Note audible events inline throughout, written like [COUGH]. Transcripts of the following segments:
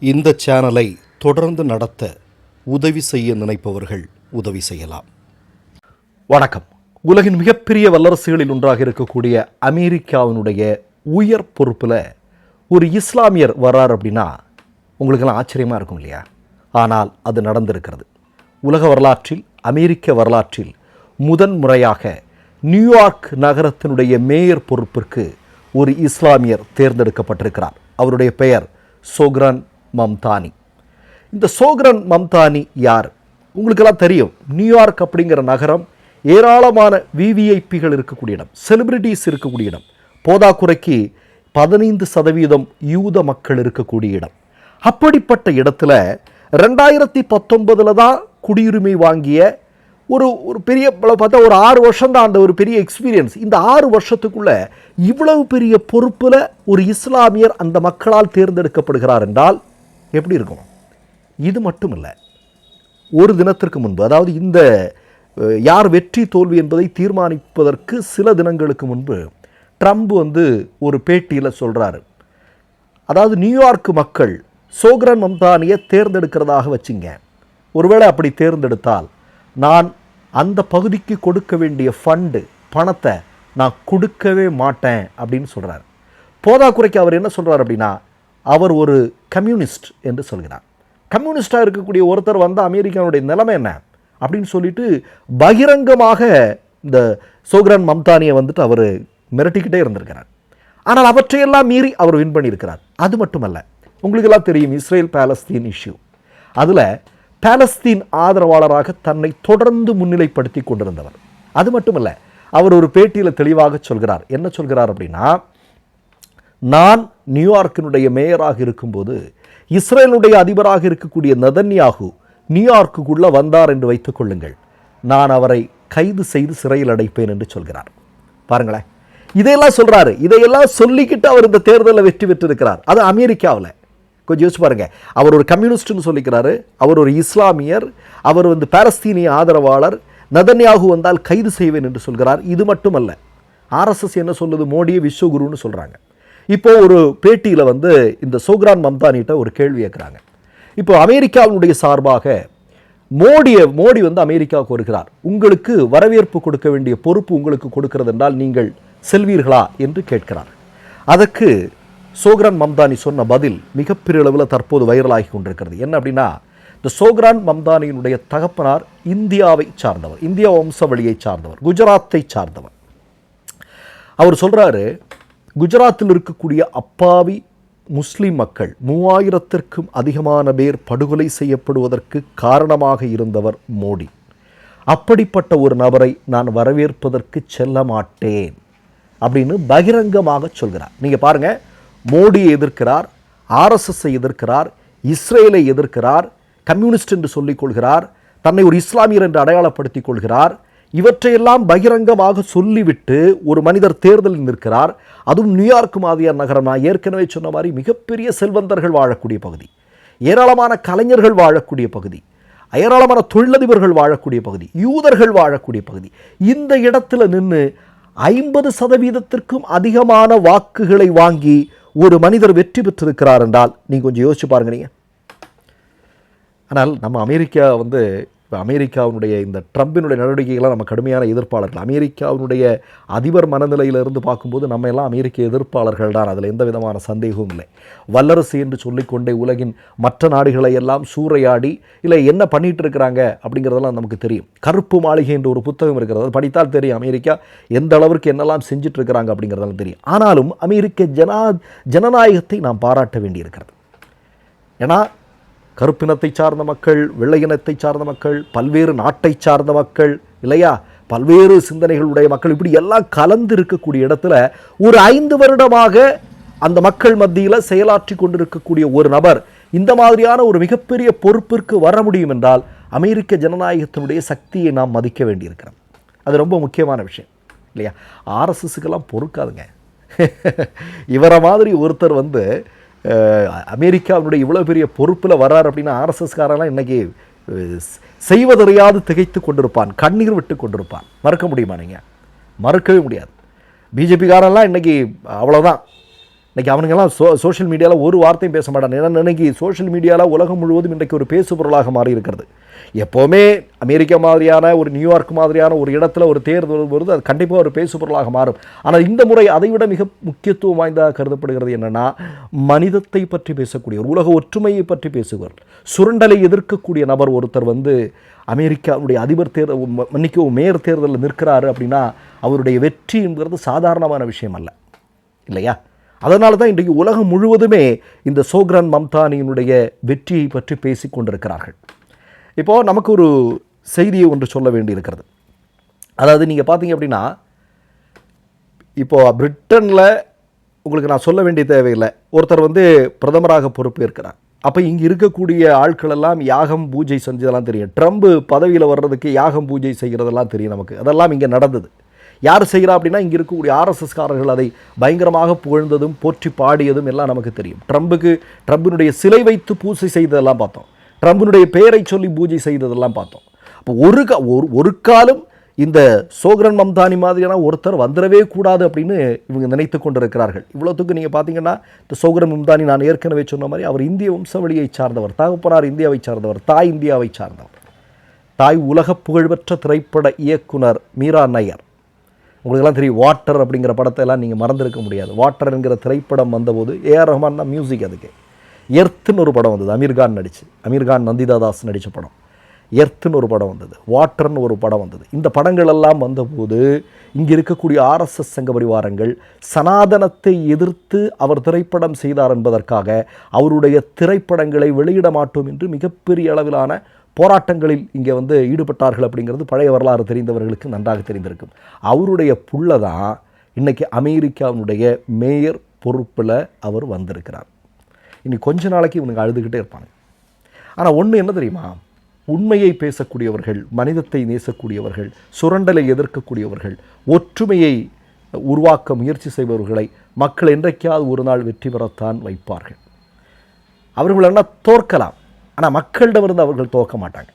இந்த சேனலை தொடர்ந்து நடத்த உதவி செய்ய நினைப்பவர்கள் உதவி செய்யலாம். வணக்கம். உலகின் மிகப்பெரிய வல்லரசுகளில் ஒன்றாக இருக்கக்கூடிய அமெரிக்காவினுடைய உயர் பொறுப்பில் ஒரு இஸ்லாமியர் வர்றார் அப்படின்னா உங்களுக்கெல்லாம் ஆச்சரியமாக இருக்கும் இல்லையா? ஆனால் அது நடந்திருக்கிறது. உலக வரலாற்றில் அமெரிக்க வரலாற்றில் முதன் முறையாக நியூயார்க் நகரத்தினுடைய மேயர் பொறுப்பிற்கு ஒரு இஸ்லாமியர் தேர்ந்தெடுக்கப்பட்டிருக்கிறார். அவருடைய பெயர் சோக்ரான் மம்தானி. இந்த சோக்ரன் மம்தானி யார்? உங்களுக்கெல்லாம் தெரியும் நியூயார்க் அப்படிங்கிற நகரம் ஏராளமான விவிஐபிகள் இருக்கக்கூடிய இடம் செலிபிரிட்டிஸ் இருக்கக்கூடிய இடம். போதாக்குறைக்கு பதினைந்து சதவீதம் யூத மக்கள் இருக்கக்கூடிய இடம். அப்படிப்பட்ட இடத்துல ரெண்டாயிரத்தி பத்தொன்பதில் தான் குடியுரிமை வாங்கிய ஒரு ஒரு பெரிய பார்த்தா ஒரு ஆறு வருஷம் தான் அந்த ஒரு பெரிய எக்ஸ்பீரியன்ஸ் இந்த ஆறு வருஷத்துக்குள்ளே இவ்வளவு பெரிய பொறுப்பில் ஒரு இஸ்லாமியர் அந்த மக்களால் தேர்ந்தெடுக்கப்படுகிறார் என்றால் எப்படி இருக்கும் இது மட்டும் இல்லை ஒரு தினத்திற்கு முன்பு அதாவது இந்த யார் வெற்றி தோல்வி என்பதை தீர்மானிப்பதற்கு சில தினங்களுக்கு முன்பு ட்ரம்ப் வந்து ஒரு பேட்டியில் சொல்கிறாரு அதாவது நியூயார்க் மக்கள் சோக்ரன் மம்தானியை தேர்ந்தெடுக்கிறதாக வச்சுங்க. ஒருவேளை அப்படி தேர்ந்தெடுத்தால் நான் அந்த பகுதிக்கு கொடுக்க வேண்டிய ஃபண்டு பணத்தை நான் கொடுக்கவே மாட்டேன் அப்படின்னு சொல்கிறார் போதாக்குறைக்கு அவர் என்ன சொல்கிறார் அப்படின்னா அவர் ஒரு கம்யூனிஸ்ட் என்று சொல்கிறார். கம்யூனிஸ்டாக இருக்கக்கூடிய ஒருத்தர் வந்து அமெரிக்கானுடைய நிலைமை என்ன? அப்படின்னு சொல்லிட்டு பகிரங்கமாக இந்த சோக்ரான் மம்தானியை வந்துட்டு அவர் மிரட்டிக்கிட்டே இருந்திருக்கிறார். ஆனால் அவற்றையெல்லாம் மீறி அவர் வின் பண்ணியிருக்கிறார். அது மட்டுமல்ல உங்களுக்கெல்லாம் தெரியும் இஸ்ரேல் பேலஸ்தீன் இஷ்யூ. அதில் பாலஸ்தீன் ஆதரவாளராக தன்னை தொடர்ந்து முன்னிலைப்படுத்தி கொண்டிருந்தவர். அது மட்டுமல்ல அவர் ஒரு பேட்டியில் தெளிவாக சொல்கிறார். என்ன சொல்கிறார் அப்படின்னா நான் நியூயார்க்கினுடைய மேயராக இருக்கும்போது இஸ்ரேலுடைய அதிபராக இருக்கக்கூடிய நதன்யாகு நியூயார்க்குக்குள்ள வந்தார் என்று வைத்துக் கொள்ளுங்கள். நான் அவரை கைது செய்து சிறையில் அடைப்பேன் என்று சொல்கிறார். பாருங்களேன். இதையெல்லாம் சொல்றாரு. இதையெல்லாம் சொல்லிக்கிட்டு அவர் இந்த தேர்தலில் வெற்றி பெற்றிருக்கிறார். அது அமெரிக்காவில். கொஞ்சம் யோசிச்சு பாருங்க. அவர் ஒரு கம்யூனிஸ்ட்னு சொல்லிக்கிறாரு. அவர் ஒரு இஸ்லாமியர். அவர் வந்து பாலஸ்தீனிய ஆதரவாளர். நதன்யாகு வந்தால் கைது செய்வேன் என்று சொல்கிறார். இது மட்டுமல்ல. ஆர்எஸ்எஸ் என்ன சொல்லுது? மோடியை விஸ்வகுருன்னு சொல்றாங்க. இப்போ ஒரு பேட்டியில் வந்து இந்த சோக்ரான் மம்தானிட்ட ஒரு கேள்வி கேட்குறாங்க இப்போ அமெரிக்காவினுடைய சார்பாக மோடியை மோடி வந்து அமெரிக்காவுக்கு வருகிறார் உங்களுக்கு வரவேற்பு கொடுக்க வேண்டிய பொறுப்பு உங்களுக்கு கொடுக்கிறது என்றால் நீங்கள் செல்வீர்களா என்று கேட்கிறார். அதற்கு சோக்ரான் மம்தானி சொன்ன பதில் மிகப்பெரிய அளவில் தற்போது வைரலாகி கொண்டிருக்கிறது. என்ன அப்படின்னா இந்த சோக்ரான் மம்தானியினுடைய தகப்பனார் இந்தியாவை சார்ந்தவர் இந்தியா வம்சவழியை சார்ந்தவர் குஜராத்தை சார்ந்தவர். அவர் சொல்றாரு குஜராத்தில் இருக்கக்கூடிய அப்பாவி முஸ்லிம் மக்கள் மூவாயிரத்திற்கும் அதிகமான பேர் படுகொலை செய்யப்படுவதற்கு காரணமாக இருந்தவர் மோடி. அப்படிப்பட்ட ஒரு நபரை நான் வரவேற்பதற்கு செல்ல மாட்டேன் அப்படின்னு பகிரங்கமாக சொல்கிறார். நீங்கள் பாருங்கள் மோடியை எதிர்க்கிறார் ஆர்எஸ்எஸ்ஸை எதிர்க்கிறார் இஸ்ரேலை எதிர்க்கிறார் கம்யூனிஸ்ட் என்று சொல்லிக் கொள்கிறார் தன்னை ஒரு இஸ்லாமியர் என்று அடையாளப்படுத்திக் கொள்கிறார் இவற்றையெல்லாம் பகிரங்கமாக சொல்லிவிட்டு ஒரு மனிதர் தேர்தலில் நிற்கிறார். அதுவும் நியூயார்க் மாதிரியார் நகரம். நான் ஏற்கனவே சொன்ன மாதிரி மிகப்பெரிய செல்வந்தர்கள் வாழக்கூடிய பகுதி. ஏராளமான கலைஞர்கள் வாழக்கூடிய பகுதி. ஏராளமான தொழிலதிபர்கள் வாழக்கூடிய பகுதி. யூதர்கள் வாழக்கூடிய பகுதி. இந்த இடத்துல நின்று ஐம்பது சதவீதத்திற்கும் அதிகமான வாக்குகளை வாங்கி ஒரு மனிதர் வெற்றி பெற்றிருக்கிறார் என்றால் நீங்கள் கொஞ்சம் யோசிச்சு பாருங்க நீங்கள் ஆனால் நம்ம அமெரிக்கா வந்து இப்போ அமெரிக்காவினுடைய இந்த ட்ரம்பினுடைய நடவடிக்கைகள்லாம் நம்ம கடுமையான எதிர்ப்பாளர்கள். அமெரிக்காவினுடைய அதிபர் மனநிலையிலிருந்து பார்க்கும்போது நம்ம எல்லாம் அமெரிக்க எதிர்ப்பாளர்கள் தான். அதில் எந்த விதமான சந்தேகமும் இல்லை. வல்லரசு என்று சொல்லிக்கொண்டே உலகின் மற்ற நாடுகளை எல்லாம் சூறையாடி இல்லை என்ன பண்ணிட்டு இருக்கிறாங்க அப்படிங்கிறதெல்லாம் நமக்கு தெரியும். கருப்பு மாளிகை என்ற ஒரு புத்தகம் இருக்கிறது. படித்தால் தெரியும் அமெரிக்கா எந்த அளவிற்கு என்னெல்லாம் செஞ்சுட்டு இருக்கிறாங்க அப்படிங்கிறதெல்லாம் தெரியும். ஆனாலும் அமெரிக்க ஜனா ஜனநாயகத்தை நாம் பாராட்ட வேண்டியிருக்கிறது. ஏன்னா கருப்பினத்தை சார்ந்த மக்கள் வெள்ளையினத்தை சார்ந்த மக்கள் பல்வேறு நாட்டை சார்ந்த மக்கள் இல்லையா? பல்வேறு சிந்தனைகளுடைய மக்கள். இப்படி எல்லாம் கலந்து இருக்கக்கூடிய இடத்துல ஒரு ஐந்து வருடமாக அந்த மக்கள் மத்தியில் செயலாற்றி கொண்டிருக்கக்கூடிய ஒரு நபர் இந்த மாதிரியான ஒரு மிகப்பெரிய பொறுப்பிற்கு வர முடியும் என்றால் அமெரிக்க ஜனநாயகத்தினுடைய சக்தியை நாம் மதிக்க வேண்டியிருக்கிறோம் அது ரொம்ப முக்கியமான விஷயம் இல்லையா? ஆர்எஸ்எஸ்க்கெல்லாம் பொறுக்காதுங்க. [LAUGHS] இவரை மாதிரி ஒருத்தர் வந்து அமெரிக்காவினுடைய இவ்வளோ பெரிய பொறுப்பில் வர்றார் அப்படின்னா ஆர்எஸ்எஸ்காரெல்லாம் இன்றைக்கி செய்வதறியாது திகைத்து கொண்டிருப்பான் கண்ணீர் விட்டு கொண்டிருப்பான். மறுக்க முடியுமா நீங்கள் மறுக்கவே முடியாது. பிஜேபிக்காரெல்லாம் இன்றைக்கி அவ்வளோதான் இன்னைக்கு அவனுங்கெல்லாம் சோ சோஷியல் மீடியாவில் ஒரு வார்த்தையும் பேச மாட்டான். ஏன்னா இன்றைக்கி சோஷியல் மீடியாவில் உலகம் முழுவதும் இன்றைக்கு ஒரு பேசு பொருளாக மாறி இருக்கிறது எப்போவுமே அமெரிக்கா மாதிரியான ஒரு நியூயார்க் மாதிரியான ஒரு இடத்துல ஒரு தேர்தல் வருது அது கண்டிப்பாக ஒரு பேசுபொருளாக மாறும். ஆனால் இந்த முறை அதை விட மிக முக்கியத்துவம் வாய்ந்ததாக கருதப்படுகிறது என்னன்னா மனிதத்தை பற்றி பேசக்கூடியவர் உலக ஒற்றுமையை பற்றி பேசுவர் சுரண்டலை எதிர்க்கக்கூடிய நபர் ஒருத்தர் வந்து அமெரிக்காவுடைய அதிபர் தேர்தல் மன்னிக்கவும் மேயர் தேர்தலில் நிற்கிறாரு அப்படின்னா அவருடைய வெற்றி என்கிறது சாதாரணமான விஷயம் அல்ல இல்லையா? அதனால தான் இன்றைக்கு உலகம் முழுவதுமே இந்த சோக்ரான் மம்தானியினுடைய வெற்றியை பற்றி பேசிக் கொண்டிருக்கிறார்கள். இப்போது நமக்கு ஒரு செய்தியை ஒன்று சொல்ல வேண்டியிருக்கிறது. அதாவது நீங்கள் பார்த்தீங்க அப்படின்னா இப்போ பிரிட்டனில் உங்களுக்கு நான் சொல்ல வேண்டிய தேவையில்லை. ஒருத்தர் வந்து பிரதமராக பொறுப்பேற்கிறார். அப்போ இங்கே இருக்கக்கூடிய ஆட்கள் எல்லாம் யாகம் பூஜை செஞ்சதெல்லாம் தெரியும். ட்ரம்ப் பதவியில் வர்றதுக்கு யாகம் பூஜை செய்கிறதெல்லாம் தெரியும் நமக்கு. அதெல்லாம் இங்கே நடந்தது. யார் செய்கிறா அப்படின்னா இங்கே இருக்கக்கூடிய ஆர்எஸ்எஸ்காரர்கள் அதை பயங்கரமாக புகழ்ந்ததும் போற்றி பாடியதும் எல்லாம் நமக்கு தெரியும். ட்ரம்புக்கு ட்ரம்பினுடைய சிலை வைத்து பூஜை செய்ததெல்லாம் பார்த்தோம். ட்ரம்பினுடைய பெயரை சொல்லி பூஜை செய்ததெல்லாம் பார்த்தோம். அப்போ ஒரு கா ஒரு ஒரு காலம் இந்த சோக்ரன் மம்தானி மாதிரியான ஒருத்தர் வந்துடவே கூடாது அப்படின்னு இவங்க நினைத்து கொண்டிருக்கிறார்கள். இவ்வளோத்துக்கு நீங்கள் பார்த்தீங்கன்னா இந்த சோக்ரன் மம்தானி நான் ஏற்கனவே சொன்ன மாதிரி அவர் இந்திய வம்சவழியை சார்ந்தவர் தகப்பனார் இந்தியாவை சார்ந்தவர் தாய் இந்தியாவை சார்ந்தவர். தாய் உலக புகழ்பெற்ற திரைப்பட இயக்குனர் மீரா நயர். உங்களுக்கெல்லாம் தெரியும் வாட்டர் அப்படிங்கிற படத்தை எல்லாம் நீங்கள் மறந்துருக்க முடியாது. வாட்டர் என்கிற திரைப்படம் வந்தபோது ஏஆர் ரஹ்மான் தான் மியூசிக் அதுக்கு. எர்த்துன்னு ஒரு படம் வந்தது. அமீர்கான் நடிச்சு. அமீர்கான் நந்திதா தாஸ் நடித்த படம். எர்த்துன்னு ஒரு படம் வந்தது. வாட்டர்னு ஒரு படம் வந்தது. இந்த படங்கள் எல்லாம் வந்தபோது இங்கே இருக்கக்கூடிய ஆர்எஸ்எஸ் சங்க பரிவாரங்கள் சனாதனத்தை எதிர்த்து அவர் திரைப்படம் செய்தார் என்பதற்காக அவருடைய திரைப்படங்களை வெளியிட மாட்டோம் என்று மிகப்பெரிய அளவிலான போராட்டங்களில் இங்கே வந்து ஈடுபட்டார்கள் அப்படிங்கிறது பழைய வரலாறு தெரிந்தவர்களுக்கு நன்றாக தெரிந்திருக்கும். அவருடைய புள்ள தான் இன்னைக்கு அமெரிக்காவினுடைய மேயர் பொறுப்பில் அவர் வந்திருக்கிறார். இனி கொஞ்ச நாளைக்கு இவனுங்க அழுதுகிட்டே இருப்பாங்க ஆனால் ஒன்று என்ன தெரியுமா? உண்மையை பேசக்கூடியவர்கள் மனிதத்தை நேசக்கூடியவர்கள் சுரண்டலை எதிர்க்கக்கூடியவர்கள் ஒற்றுமையை உருவாக்க முயற்சி செய்பவர்களை மக்கள் என்றைக்காவது ஒரு நாள் வெற்றி பெறத்தான் வைப்பார்கள். அவர்கள் என்ன தோற்கலாம்? ஆனால் மக்களிடமிருந்து அவர்கள் தோற்க மாட்டாங்க.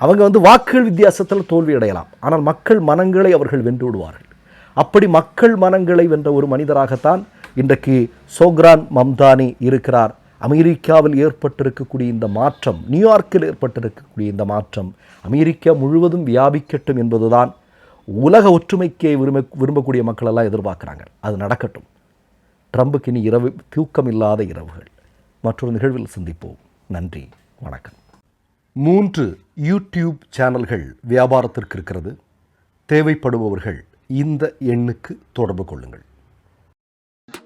அவங்க வந்து வாக்குகள் வித்தியாசத்தில் தோல்வி அடையலாம். ஆனால் மக்கள் மனங்களை அவர்கள் வென்று விடுவார்கள். அப்படி மக்கள் மனங்களை வென்ற ஒரு மனிதராகத்தான் இன்றைக்கு சோக்ரான் மம்தானி இருக்கிறார். அமெரிக்காவில் ஏற்பட்டிருக்கக்கூடிய இந்த மாற்றம் நியூயார்க்கில் ஏற்பட்டிருக்கக்கூடிய இந்த மாற்றம் அமெரிக்கா முழுவதும் வியாபிக்கட்டும் என்பதுதான் உலக ஒற்றுமைக்கே விரும்ப விரும்பக்கூடிய மக்களெல்லாம் எதிர்பார்க்குறாங்க. அது நடக்கட்டும். ட்ரம்புக்கு இனி இரவு தூக்கம் இல்லாத இரவுகள். மற்றொரு நிகழ்வில் சந்திப்போம். நன்றி வணக்கம். மூன்று யூடியூப் சேனல்கள் வியாபாரத்திற்கு இருக்கிறது. தேவைப்படுபவர்கள் இந்த எண்ணுக்கு தொடர்பு கொள்ளுங்கள்.